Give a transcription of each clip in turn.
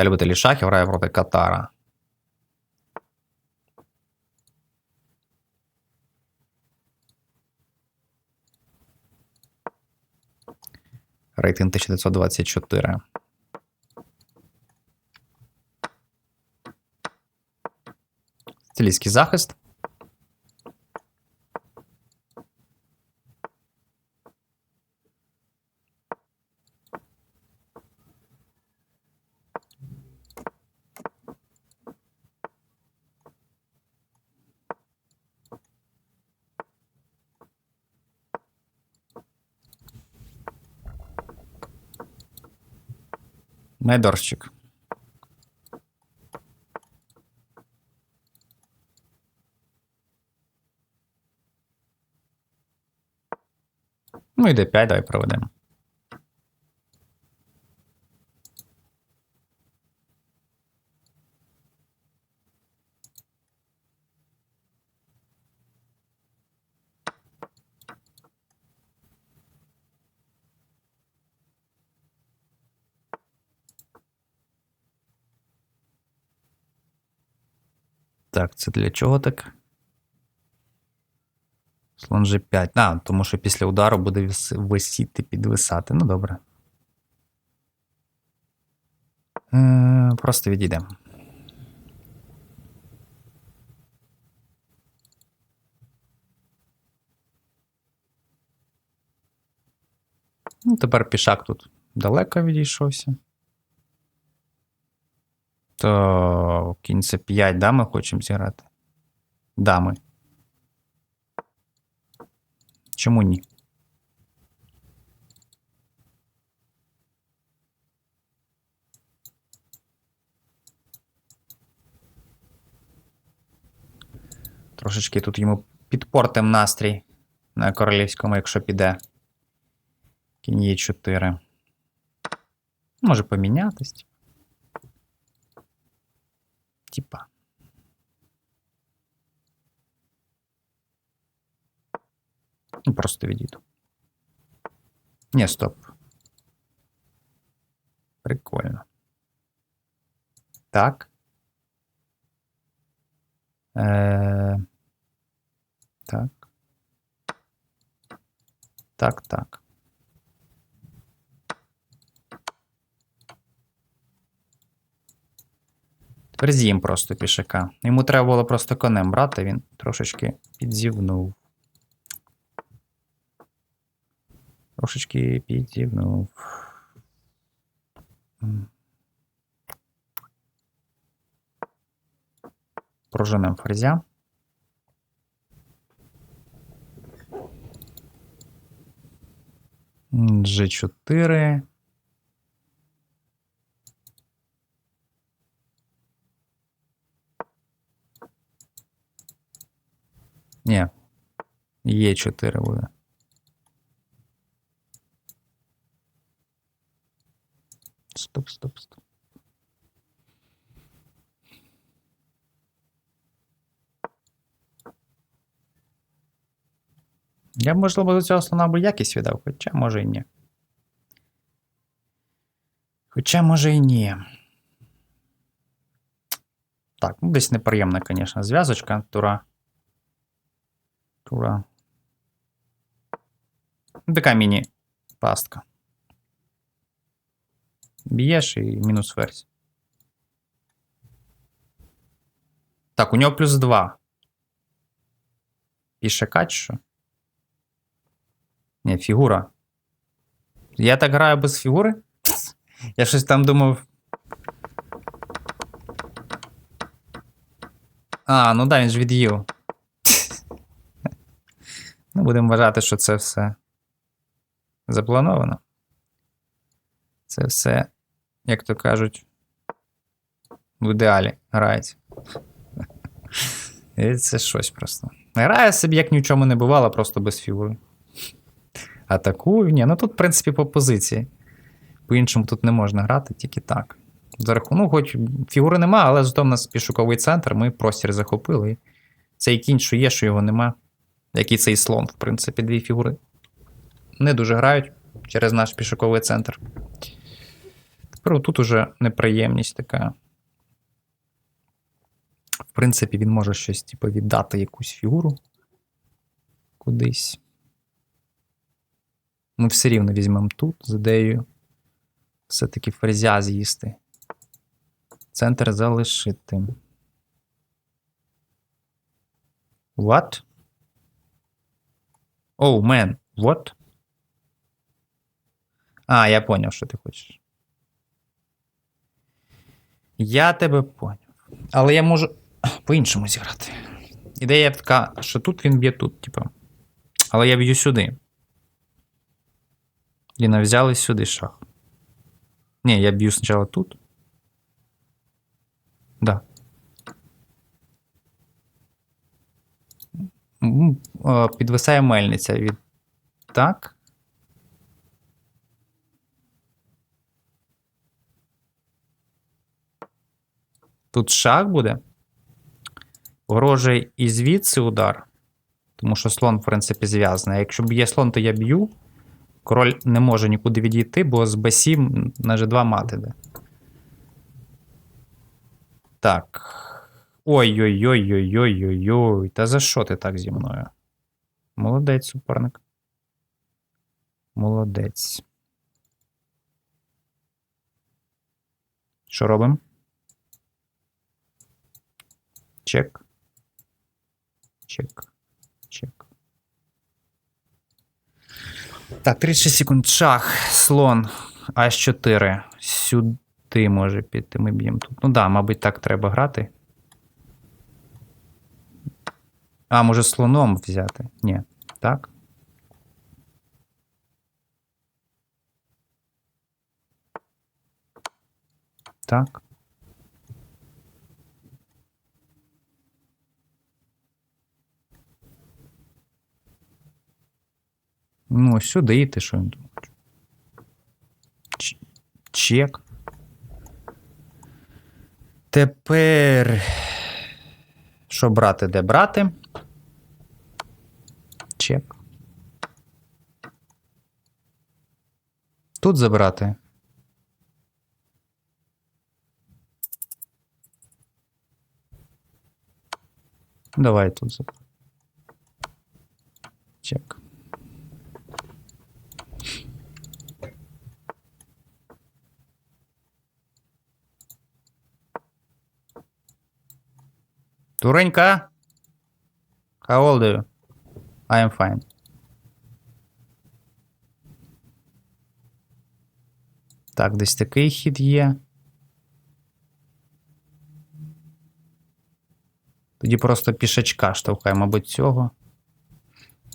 Та любителі шахів грає проти Катара. Рейтинг 1924. Стилійський захист. Майдорщик. Ну і d5 давай проведемо. Так, це для чого так? Слон G5. А, тому що після удару буде висіти, підвисати. Ну, добре. Е, просто відійдемо. Ну, тепер пішак тут далеко відійшовся. То кінь це 5, да, ми хочемо зіграти? Дами. Чому ні? Трошечки тут йому підпортим настрій на королівському, якщо піде. Кінь є 4. Може помінятись. Типа. Ну, просто відійду. Ні, стоп. Прикольно. Так. Е... Так. Так, так. Тепер з'їм просто пішака. Йому треба було просто конем брати, він трошечки підзівнув. Трошечки підзівнув. Проженем ферзя. G4. Ні. Є 4 буде. Стоп, стоп, стоп. Я б, можливо, до цього слона би якість віддав, хоча може і ні. Хоча може і ні. Так, ну десь неприємна, звісно, зв'язочка. Тура. Тура. Така міні-пастка. Б'єш і мінус ферзь. Так, у нього плюс 2. Пішака чи що? Ні, фігура. Я так граю без фігури? Я щось там думав. А, ну да, він ж від'їв. Ну, будемо вважати, що це все заплановано. Це все, як то кажуть, в ідеалі грається. І це щось просто. Грає собі, як ні в чому не бувало, просто без фігури. Атакую. Ні, ну тут, в принципі, по позиції. По-іншому тут не можна грати, тільки так. За рахунок, ну, хоч фігури нема, але зато в нас пішуковий центр, ми простір захопили. Цей кінь, що є, що його нема. Як і цей слон, в принципі, дві фігури. Не дуже грають через наш пішуковий центр. Тепер тут уже неприємність така. В принципі, він може щось, типу, віддати якусь фігуру кудись. Ми все рівно візьмемо тут з ідеєю все-таки ферзя з'їсти. Центр залишити. What? Oh, man, what? А, я поняв, що ти хочеш. Я тебе поняв. Але я можу по-іншому зіграти. Ідея така, що тут він б'є тут, типу. Але я б'ю сюди. І навзяли сюди шах. Ні, я б'ю спочатку тут. Да. Підвисає мельниця від. Так. Тут шах буде. Погрожує і звідси удар. Тому що слон, в принципі, зв'язаний. Якщо б'є слон, то я б'ю. Король не може нікуди відійти, бо з b7 на g2 мати йде. Так. Ой-ой-ой-ой-ой-ой-ой. Та за що ти так зі мною? Молодець, суперник. Молодець. Що робимо? Чек. Чек. Чек. Так, 36 секунд. Шах, слон, H4. Сюди може піти. Ми б'ємо тут. Ну да, мабуть, так треба грати. А, може слоном взяти? Ні. Так. Так. Ну, ось сюди йти, що він тут. Чек. Тепер. Що брати, де брати? Чек. Тут забрати. Давай тут забрати. Чек. Туренька. How old are you? I am fine. Так, десь такий хід є. Тоді просто пішачка штовхає, мабуть, цього.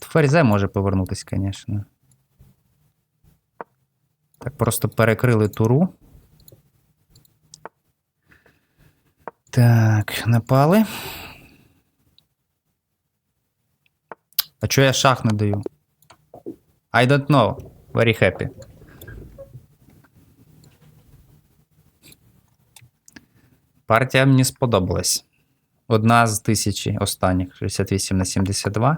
Ферзь може повернутися, звісно. Так, просто перекрили туру. Так, напали. А чого я шах не даю? I don't know. Very happy. Партія мені сподобалась. Одна з тисячі останніх 68 на 72.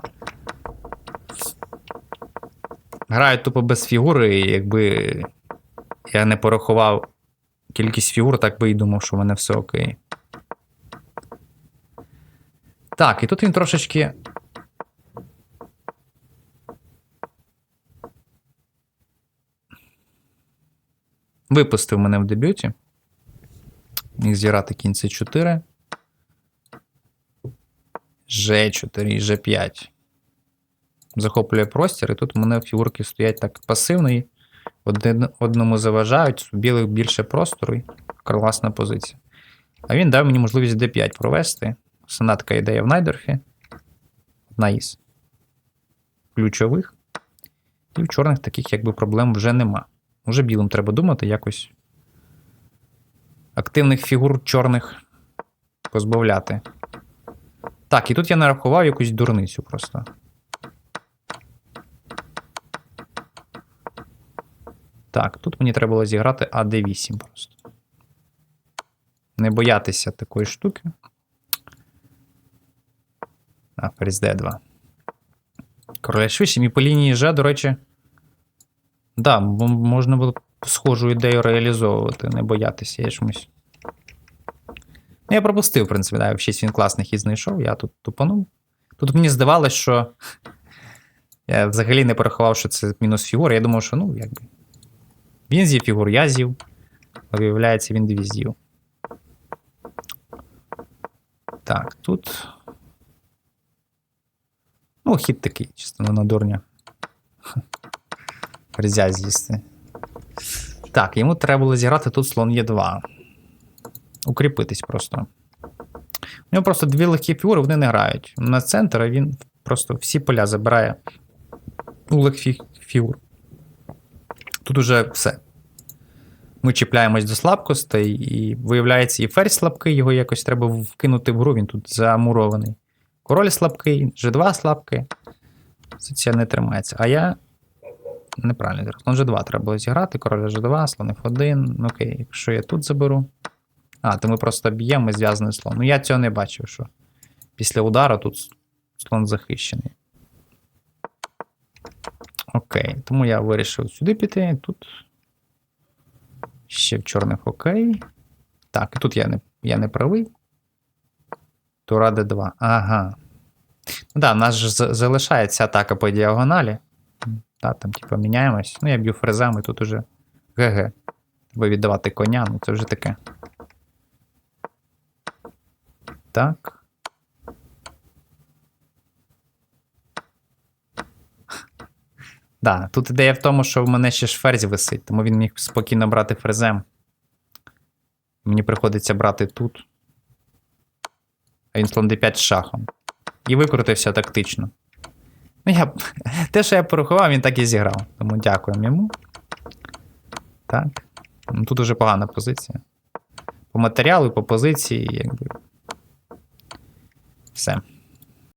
Граю тупо без фігури, і якби я не порахував кількість фігур, так би і думав, що в мене все окей. Так, і тут він трошечки. Випустив мене в дебюті. Міг зіграти кінь С4. Ж4 і Ж5. Захоплює простір, і тут у мене фігурки стоять так пасивно і один одному заважають, у білих більше простору і класна позиція. А він дав мені можливість D5 провести. Основна така ідея в Найдорфі. Одна із ключових. І в чорних таких якби проблем вже нема. Уже білим треба думати якось активних фігур чорних позбавляти. Так, і тут я нарахував якусь дурницю просто. Так, тут мені треба було зіграти АД8 просто. Не боятися такої штуки. А, ферзь D2. Короля швидше. І по лінії Ж, до речі. Да, можна було схожу ідею реалізовувати, не боятися я чомусь. Ну, я пропустив, в принципі, да, в 6 він класних і знайшов, я тут тупанув. Тут мені здавалось, що я взагалі не порахував, що це мінус фігура. Я думав, що ну, якби. Він з'їв фігуру, я з'їв. А виявляється, він дві з'їв. Так, тут. Ну, хід такий, чисто на дурня. Ферзя з'їсти. Так, йому треба було зіграти тут слон Е2. Укріпитись просто. У нього просто дві легкі фігури, вони не грають. На центр він просто всі поля забирає у легких фігур. Тут уже все. Ми чіпляємось до слабкостей, і виявляється, і ферзь слабкий, його якось треба вкинути в гру, він тут замурований. Король слабкий, G2 слабкий. Це не тримається. А я. Неправильно зараз. Слон G2 треба було зіграти, король G2, слон F1. Ну окей, якщо я тут заберу. А, то ми просто б'ємо зв'язаний слон. Ну я цього не бачив, що після удару тут слон захищений. Окей, тому я вирішив сюди піти. Тут ще в чорних окей. Так, і тут я не, я не правий. Тура d2. Ага. Ну да, у нас ж залишається атака по діагоналі. Та, там, типу, міняємось. Ну, я б'ю фрезами, тут уже ГГ. Треба віддавати коня, ну це вже таке. Так. Да, тут ідея в тому, що в мене ще ж ферзь висить, тому він міг спокійно брати фрезем. Мені приходиться брати тут. А він слон d5 з шахом. І викрутився тактично. Ну, я... Те, що я порахував, він так і зіграв. Тому дякуємо йому. Так. Ну, тут уже погана позиція. По матеріалу по позиції, якби. Все.